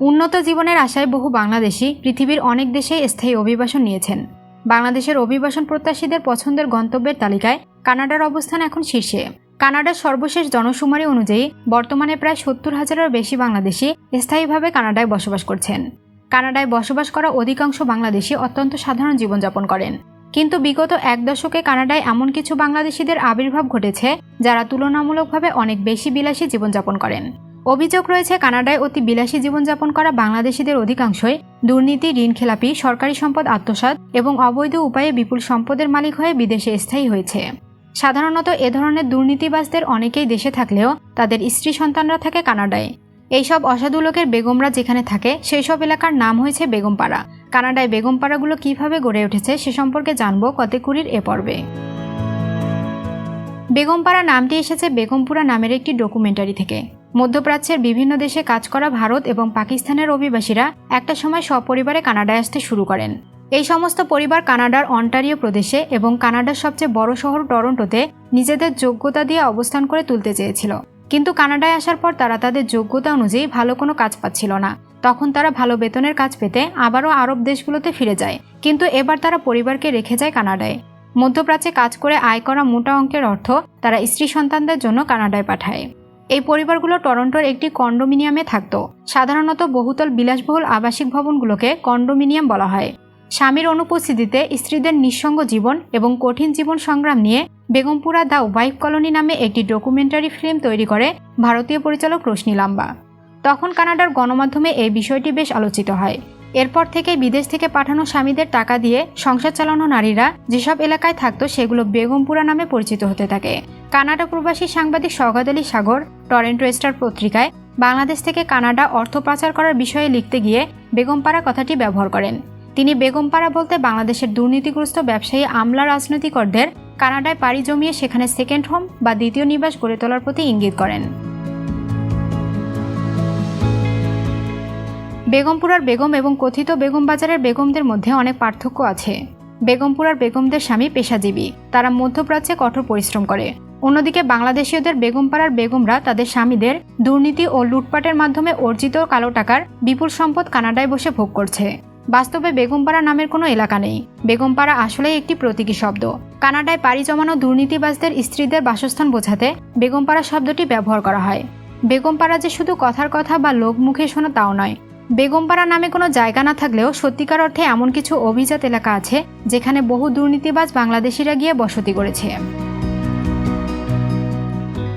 উন্নত জীবনের আশায় বহু বাংলাদেশি পৃথিবীর অনেক দেশেই স্থায়ী অভিবাসন নিয়েছেন। বাংলাদেশের অভিবাসন প্রত্যাশীদের পছন্দের গন্তব্যের তালিকায় কানাডার অবস্থান এখন শীর্ষে। কানাডার সর্বশেষ জনশুমারি অনুযায়ী বর্তমানে প্রায় সত্তর হাজারের বেশি বাংলাদেশি স্থায়ীভাবে কানাডায় বসবাস করছেন। কানাডায় বসবাস করা অধিকাংশ বাংলাদেশি অত্যন্ত সাধারণ জীবনযাপন করেন। কিন্তু বিগত এক দশকে কানাডায় এমন কিছু বাংলাদেশিদের আবির্ভাব ঘটেছে, যারা তুলনামূলকভাবে অনেক বেশি বিলাসী জীবনযাপন করেন। অভিযোগ রয়েছে, কানাডায় অতি বিলাসী জীবনযাপন করা বাংলাদেশিদের অধিকাংশই দুর্নীতি, ঋণখেলাপি, সরকারি সম্পদ আত্মসাৎ এবং অবৈধ উপায়ে বিপুল সম্পদের মালিক হয়ে বিদেশে স্থায়ী হয়েছে। সাধারণত এ ধরনের দুর্নীতিবাজদের অনেকেই দেশে থাকলেও তাদের স্ত্রী সন্তানরা থাকে কানাডায়। এইসব অসাধু লোকের বেগমরা যেখানে থাকে সেই সব এলাকার নাম হয়েছে বেগমপাড়া। কানাডায় বেগমপাড়াগুলো কীভাবে গড়ে উঠেছে সে সম্পর্কে জানব জানব কতেকুরির এ পর্বে। বেগমপাড়া নামটি এসেছে বেগমপুরা নামের একটি ডকুমেন্টারি থেকে। মধ্যপ্রাচ্যের বিভিন্ন দেশে কাজ করা ভারত এবং পাকিস্তানের অভিবাসীরা একটা সময় সপরিবারে কানাডায় আসতে শুরু করেন। এই সমস্ত পরিবার কানাডার অন্টারিও প্রদেশে এবং কানাডার সবচেয়ে বড় শহর টরন্টোতে নিজেদের যোগ্যতা দিয়ে অবস্থান করে তুলতে চেয়েছিল। কিন্তু কানাডায় আসার পর তারা তাদের যোগ্যতা অনুযায়ী ভালো কোনো কাজ পাচ্ছিল না। তখন তারা ভালো বেতনের কাজ পেতে আবারও আরব দেশগুলোতে ফিরে যায়। কিন্তু এবার তারা পরিবারকে রেখে যায় কানাডায়। মধ্যপ্রাচ্যে কাজ করে আয় করা মোটা অঙ্কের অর্থ তারা স্ত্রী সন্তানদের জন্য কানাডায় পাঠায়। এই পরিবারগুলো টরন্টোর একটি কন্ডোমিনিয়ামে থাকত। সাধারণত বহুতল বিলাসবহুল আবাসিক ভবনগুলোকে কন্ডোমিনিয়াম বলা হয়। স্বামীর অনুপস্থিতিতে স্ত্রীদের নিঃসঙ্গ জীবন এবং কঠিন জীবন সংগ্রাম নিয়ে বেগমপুরা দ্য ওয়াইফ কলোনি নামে একটি ডকুমেন্টারি ফিল্ম তৈরি করে ভারতীয় পরিচালক রশ্মি লাম্বা তখন কানাডার গণমাধ্যমে এই বিষয়টি বেশ আলোচিত হয়। এরপর থেকে বিদেশ থেকে পাঠানো স্বামীদের টাকা দিয়ে সংসার চালানো নারীরা যেসব এলাকায় থাকতো সেগুলো বেগমপুরা নামে পরিচিত হতে থাকে। কানাডা প্রবাসী সাংবাদিক সৌগাত আলী সাগর, টরেন্টো স্টার পত্রিকায়, বাংলাদেশ থেকে কানাডা অর্থ পাচার করার বিষয়ে লিখতে গিয়ে বেগমপাড়া কথাটি ব্যবহার করেন। তিনি বেগমপাড়া বলতে বাংলাদেশের দুর্নীতিগ্রস্ত ব্যবসায়ী আমলা রাজনৈতিকরদের কানাডায় পাড়ি জমিয়ে সেখানে সেকেন্ড হোম বা দ্বিতীয় নিবাস গড়ে তোলার প্রতি ইঙ্গিত করেন। বেগমপুরার বেগম এবং কথিত বেগম বাজারের বেগমদের মধ্যে অনেক পার্থক্য আছে। বেগমপুরার বেগমদের স্বামী পেশাজীবী। তারা মধ্যপ্রাচ্যে কঠোর পরিশ্রম করে। অন্যদিকে বাংলাদেশীয়দের বেগমপাড়ার বেগমরা তাদের স্বামীদের দুর্নীতি ও লুটপাটের মাধ্যমে অর্জিত কালো টাকার বিপুল সম্পদ কানাডায় বসে ভোগ করছে। বাস্তবে বেগমপাড়া নামের কোনো এলাকা নেই। বেগমপাড়া আসলেই একটি প্রতীকী শব্দ। কানাডায় পাড়ি জমানো দুর্নীতিবাজদের স্ত্রীদের বাসস্থান বোঝাতে বেগমপাড়া শব্দটি ব্যবহার করা হয়। বেগমপাড়া যে শুধু কথার কথা বা লোক মুখে শোনা তাও নয় বেগমপাড়া নামে কোনো জায়গা না থাকলেও সত্যিকার অর্থে এমন কিছু অভিজাত এলাকা আছে যেখানে বহু দুর্নীতিবাজ বাংলাদেশিরা গিয়ে বসতি করেছে।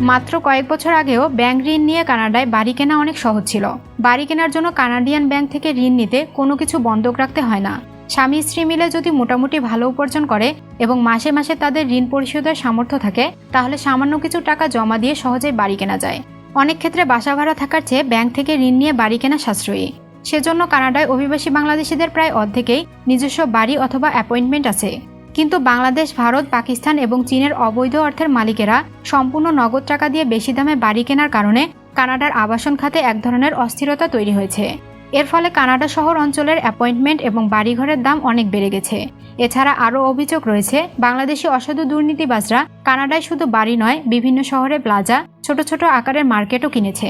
মাত্র কয়েক বছর আগেও ব্যাংক ঋণ নিয়ে কানাডায় বাড়ি কেনা অনেক সহজ ছিল। বাড়ি কেনার জন্য কানাডিয়ান ব্যাংক থেকে ঋণ নিতে কোনো কিছু বন্ধক রাখতে হয় না। স্বামী স্ত্রী মিলে যদি মোটামুটি ভালো উপার্জন করে এবং মাসে মাসে তাদের ঋণ পরিশোধের সামর্থ্য থাকে, তাহলে সামান্য কিছু টাকা জমা দিয়ে সহজেই বাড়ি কেনা যায়। অনেক ক্ষেত্রে বাসা ভাড়া থাকার চেয়ে ব্যাংক থেকে ঋণ নিয়ে বাড়ি কেনা সাশ্রয়ী। সেজন্য কানাডায় অভিবাসী বাংলাদেশিদের প্রায় অর্ধেকেই নিজস্ব বাড়ি অথবা অ্যাপয়েন্টমেন্ট আছে। কিন্তু বাংলাদেশ, ভারত, পাকিস্তান এবং চীনের অবৈধ অর্থের মালিকেরা সম্পূর্ণ নগদ টাকা দিয়ে বেশি দামে বাড়ি কেনার কারণে কানাডার আবাসন খাতে এক ধরনের অস্থিরতা তৈরি হয়েছে। এর ফলে কানাডা শহর অঞ্চলের অ্যাপয়েন্টমেন্ট এবং বাড়িঘরের দাম অনেক বেড়ে গেছে। এছাড়া আরও অভিযোগ রয়েছে, বাংলাদেশি অসাধু দুর্নীতিবাজরা কানাডায় শুধু বাড়ি নয়, বিভিন্ন শহরে প্লাজা, ছোট ছোট আকারের মার্কেটও কিনেছে।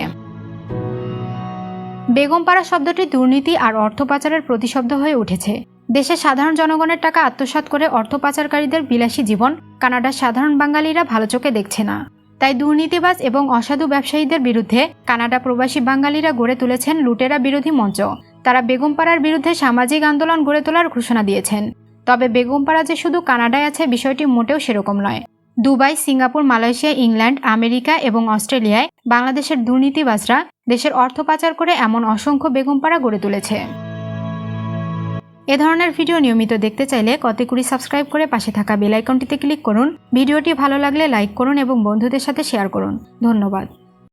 বেগমপাড়া শব্দটি দুর্নীতি আর অর্থ পাচারের প্রতিশব্দ হয়ে উঠেছে। দেশের সাধারণ জনগণের টাকা আত্মসাৎ করে অর্থ পাচারকারীদের বিলাসী জীবন কানাডার সাধারণ বাঙালিরা ভালো চোখে দেখছে না। তাই দুর্নীতিবাজ এবং অসাধু ব্যবসায়ীদের বিরুদ্ধে কানাডা প্রবাসী বাঙালিরা গড়ে তুলেছেন লুটেরা বিরোধী মঞ্চ। তারা বেগমপাড়ার বিরুদ্ধে সামাজিক আন্দোলন গড়ে তোলার ঘোষণা দিয়েছেন। তবে বেগমপাড়া যে শুধু কানাডায় আছে বিষয়টি মোটেও সেরকম নয়। Dubai, Singapore, Malaysia, England, America এবং অস্ট্রেলিয়ায় বাংলাদেশের দুর্নীতিবাজরা দেশের অর্থ পাচার করে এমন অসংখ্য বেগমপাড়া গড়ে তুলেছে। এ ধরনের ভিডিও নিয়মিত দেখতে চাইলে কতগুলি সাবস্ক্রাইব করে পাশে থাকা বেল আইকনটিতে ক্লিক করুন। ভিডিওটি ভালো লাগলে লাইক করুন এবং বন্ধুদের সাথে শেয়ার করুন। ধন্যবাদ।